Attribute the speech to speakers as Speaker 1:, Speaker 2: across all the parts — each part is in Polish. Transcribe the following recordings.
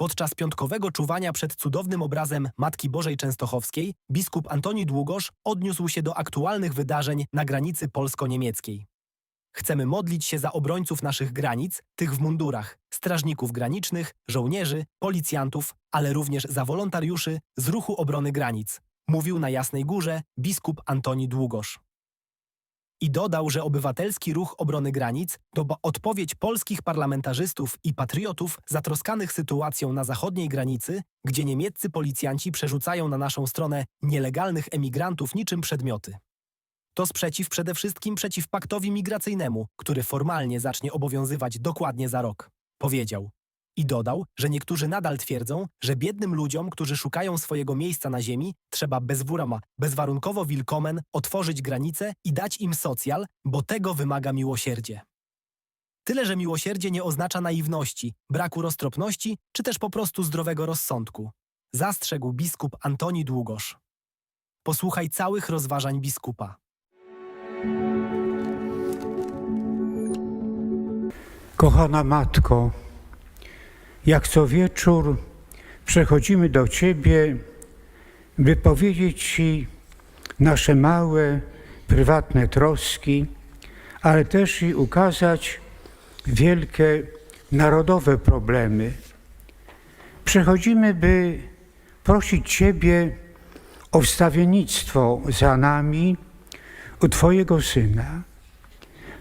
Speaker 1: Podczas piątkowego czuwania przed cudownym obrazem Matki Bożej Częstochowskiej biskup Antoni Długosz odniósł się do aktualnych wydarzeń na granicy polsko-niemieckiej. Chcemy modlić się za obrońców naszych granic, tych w mundurach, strażników granicznych, żołnierzy, policjantów, ale również za wolontariuszy z ruchu obrony granic, mówił na Jasnej Górze biskup Antoni Długosz. I dodał, że obywatelski ruch obrony granic to odpowiedź polskich parlamentarzystów i patriotów zatroskanych sytuacją na zachodniej granicy, gdzie niemieccy policjanci przerzucają na naszą stronę nielegalnych emigrantów niczym przedmioty. To sprzeciw przede wszystkim przeciw paktowi migracyjnemu, który formalnie zacznie obowiązywać dokładnie za rok, powiedział. I dodał, że niektórzy nadal twierdzą, że biednym ludziom, którzy szukają swojego miejsca na ziemi, trzeba bezwurama, bezwarunkowo wilkomen otworzyć granice i dać im socjal, bo tego wymaga miłosierdzie. Tyle, że miłosierdzie nie oznacza naiwności, braku roztropności, czy też po prostu zdrowego rozsądku. Zastrzegł biskup Antoni Długosz. Posłuchaj całych rozważań biskupa.
Speaker 2: Kochana Matko, jak co wieczór przechodzimy do Ciebie, by powiedzieć Ci nasze małe, prywatne troski, ale też i ukazać wielkie narodowe problemy. Przychodzimy, by prosić Ciebie o wstawiennictwo za nami u Twojego Syna.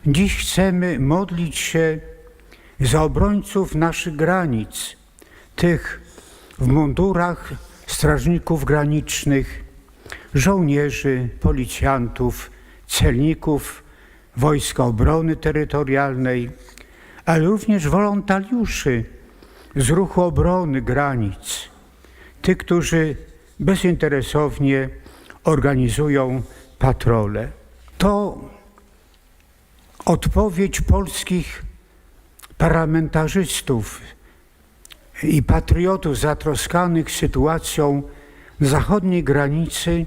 Speaker 2: Dziś chcemy modlić się za obrońców naszych granic, tych w mundurach strażników granicznych, żołnierzy, policjantów, celników Wojska Obrony Terytorialnej, ale również wolontariuszy z ruchu obrony granic, tych, którzy bezinteresownie organizują patrole. To odpowiedź polskich parlamentarzystów i patriotów zatroskanych sytuacją zachodniej granicy,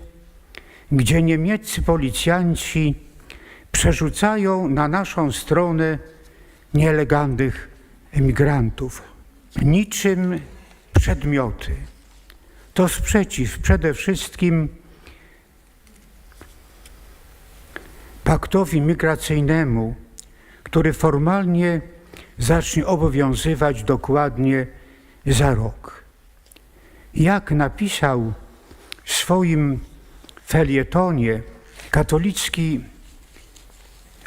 Speaker 2: gdzie niemieccy policjanci przerzucają na naszą stronę nielegalnych emigrantów. Niczym przedmioty. To sprzeciw przede wszystkim paktowi migracyjnemu, który formalnie zacznie obowiązywać dokładnie za rok. Jak napisał w swoim felietonie katolicki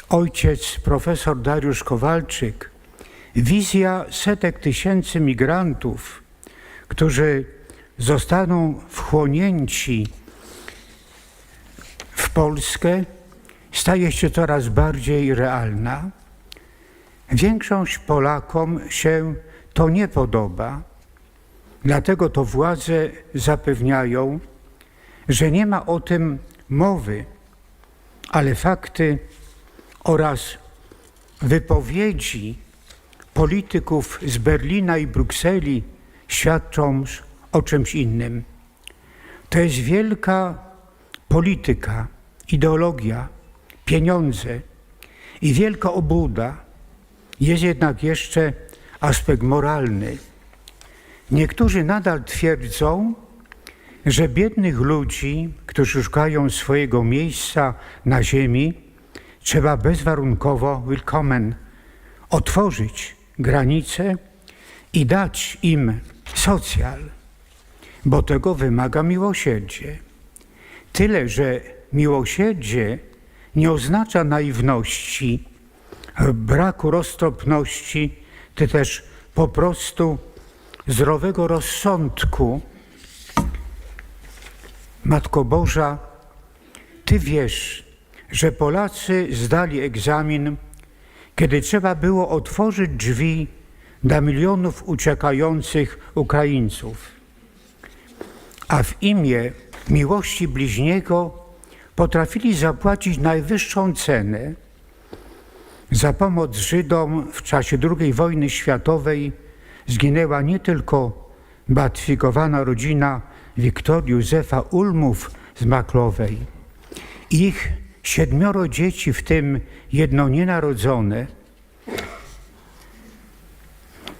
Speaker 2: ojciec profesor Dariusz Kowalczyk, wizja setek tysięcy migrantów, którzy zostaną wchłonięci w Polskę, staje się coraz bardziej realna. Większość Polakom się to nie podoba, dlatego to władze zapewniają, że nie ma o tym mowy, ale fakty oraz wypowiedzi polityków z Berlina i Brukseli świadczą o czymś innym. To jest wielka polityka, ideologia, pieniądze i wielka obłuda. Jest jednak jeszcze aspekt moralny. Niektórzy nadal twierdzą, że biednych ludzi, którzy szukają swojego miejsca na ziemi, trzeba bezwarunkowo willkommen otworzyć granice i dać im socjal, bo tego wymaga miłosierdzie. Tyle, że miłosierdzie nie oznacza naiwności, braku roztropności, czy też po prostu zdrowego rozsądku. Matko Boża, Ty wiesz, że Polacy zdali egzamin, kiedy trzeba było otworzyć drzwi dla milionów uciekających Ukraińców. A w imię miłości bliźniego potrafili zapłacić najwyższą cenę za pomoc Żydom w czasie II wojny światowej zginęła nie tylko beatyfikowana rodzina Wiktorii Józefa Ulmów z Maklowej. Ich siedmioro dzieci, w tym jedno nienarodzone,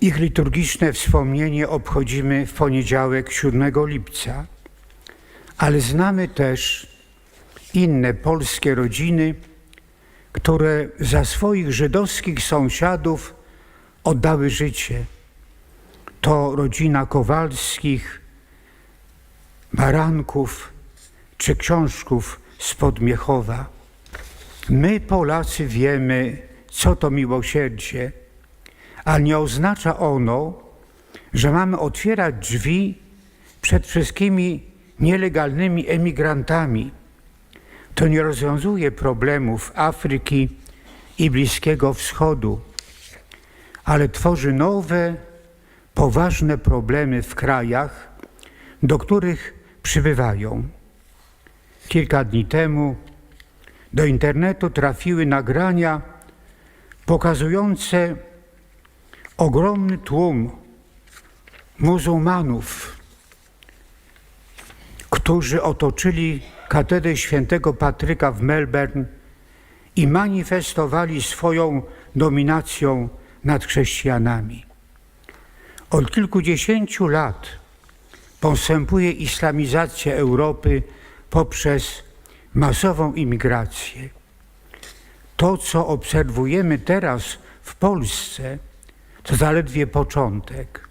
Speaker 2: Ich liturgiczne wspomnienie obchodzimy w poniedziałek 7 lipca, ale znamy też inne polskie rodziny, które za swoich żydowskich sąsiadów oddały życie. To rodzina Kowalskich, Baranków czy Książków spod Miechowa. My, Polacy, wiemy, co to miłosierdzie, ale nie oznacza ono, że mamy otwierać drzwi przed wszystkimi nielegalnymi emigrantami. To nie rozwiązuje problemów Afryki i Bliskiego Wschodu, ale tworzy nowe, poważne problemy w krajach, do których przybywają. Kilka dni temu do internetu trafiły nagrania pokazujące ogromny tłum muzułmanów, którzy otoczyli katedrę świętego Patryka w Melbourne i manifestowali swoją dominacją nad chrześcijanami. Od kilkudziesięciu lat postępuje islamizacja Europy poprzez masową imigrację. To, co obserwujemy teraz w Polsce, to zaledwie początek.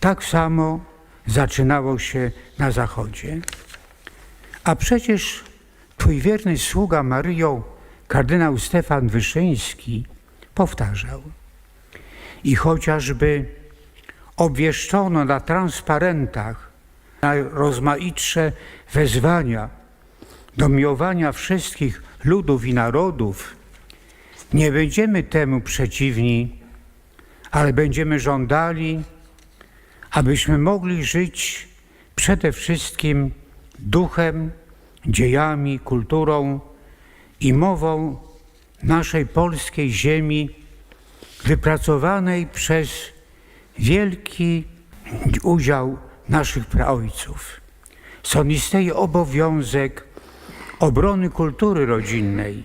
Speaker 2: Tak samo zaczynało się na Zachodzie. A przecież Twój wierny sługa Maryjo, kardynał Stefan Wyszyński, powtarzał. I chociażby obwieszczono na transparentach najrozmaitsze wezwania do miłowania wszystkich ludów i narodów, nie będziemy temu przeciwni, ale będziemy żądali, abyśmy mogli żyć przede wszystkim duchem, dziejami, kulturą i mową naszej polskiej ziemi, wypracowanej przez wielki udział naszych praojców. Stąd istnieje obowiązek obrony kultury rodzinnej.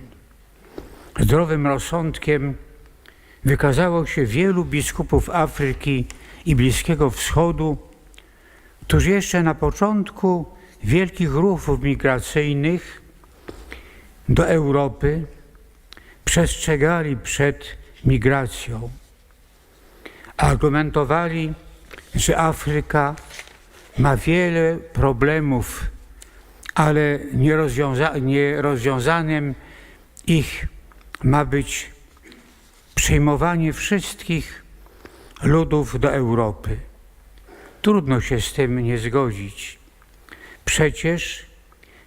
Speaker 2: Zdrowym rozsądkiem wykazało się wielu biskupów Afryki i Bliskiego Wschodu, którzy jeszcze na początku wielkich ruchów migracyjnych do Europy przestrzegali przed migracją. Argumentowali, że Afryka ma wiele problemów, ale nierozwiąza nierozwiązanym ich ma być przyjmowanie wszystkich ludów do Europy. Trudno się z tym nie zgodzić. Przecież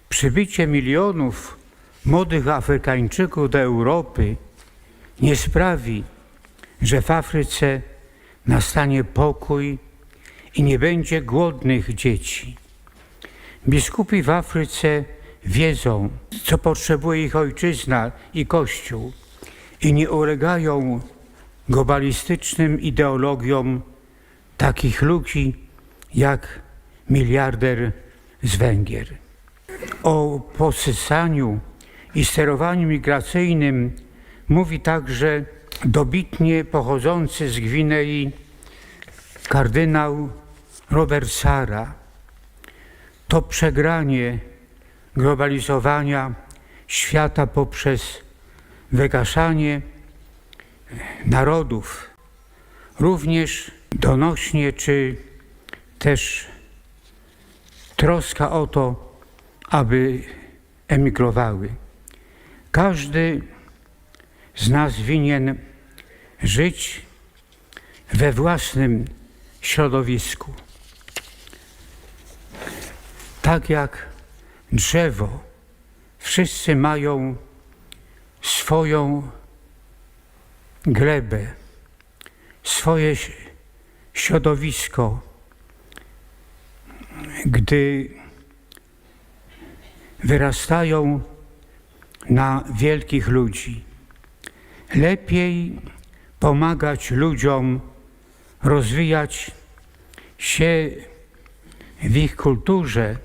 Speaker 2: przybycie milionów młodych Afrykańczyków do Europy nie sprawi, że w Afryce nastanie pokój i nie będzie głodnych dzieci. Biskupi w Afryce wiedzą, co potrzebuje ich ojczyzna i Kościół i nie ulegają globalistycznym ideologiom takich ludzi jak miliarder z Węgier. O posysaniu i sterowaniu migracyjnym mówi także dobitnie pochodzący z Gwinei kardynał Robert Sara. To przegranie globalizowania świata poprzez wygaszanie narodów również donośnie, czy też troska o to, aby emigrowały. Każdy z nas winien żyć we własnym środowisku. Tak jak drzewo, wszyscy mają swoją glebę, swoje środowisko. Gdy wyrastają na wielkich ludzi, lepiej pomagać ludziom rozwijać się w ich kulturze,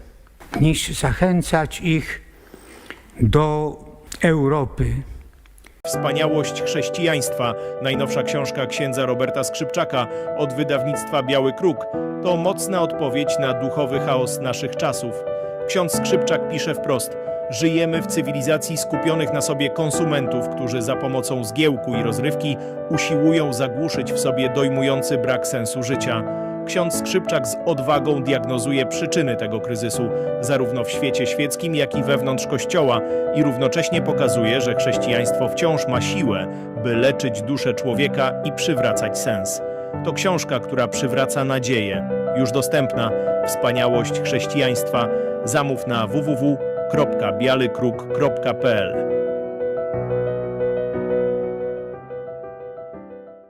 Speaker 2: niż zachęcać ich do Europy.
Speaker 3: Wspaniałość chrześcijaństwa, najnowsza książka księdza Roberta Skrzypczaka od wydawnictwa Biały Kruk, to mocna odpowiedź na duchowy chaos naszych czasów. Ksiądz Skrzypczak pisze wprost: Żyjemy w cywilizacji skupionych na sobie konsumentów, którzy za pomocą zgiełku i rozrywki usiłują zagłuszyć w sobie dojmujący brak sensu życia. Ksiądz Skrzypczak z odwagą diagnozuje przyczyny tego kryzysu, zarówno w świecie świeckim, jak i wewnątrz Kościoła, i równocześnie pokazuje, że chrześcijaństwo wciąż ma siłę, by leczyć duszę człowieka i przywracać sens. To książka, która przywraca nadzieję. Już dostępna. Wspaniałość chrześcijaństwa. Zamów na www.bialykruk.pl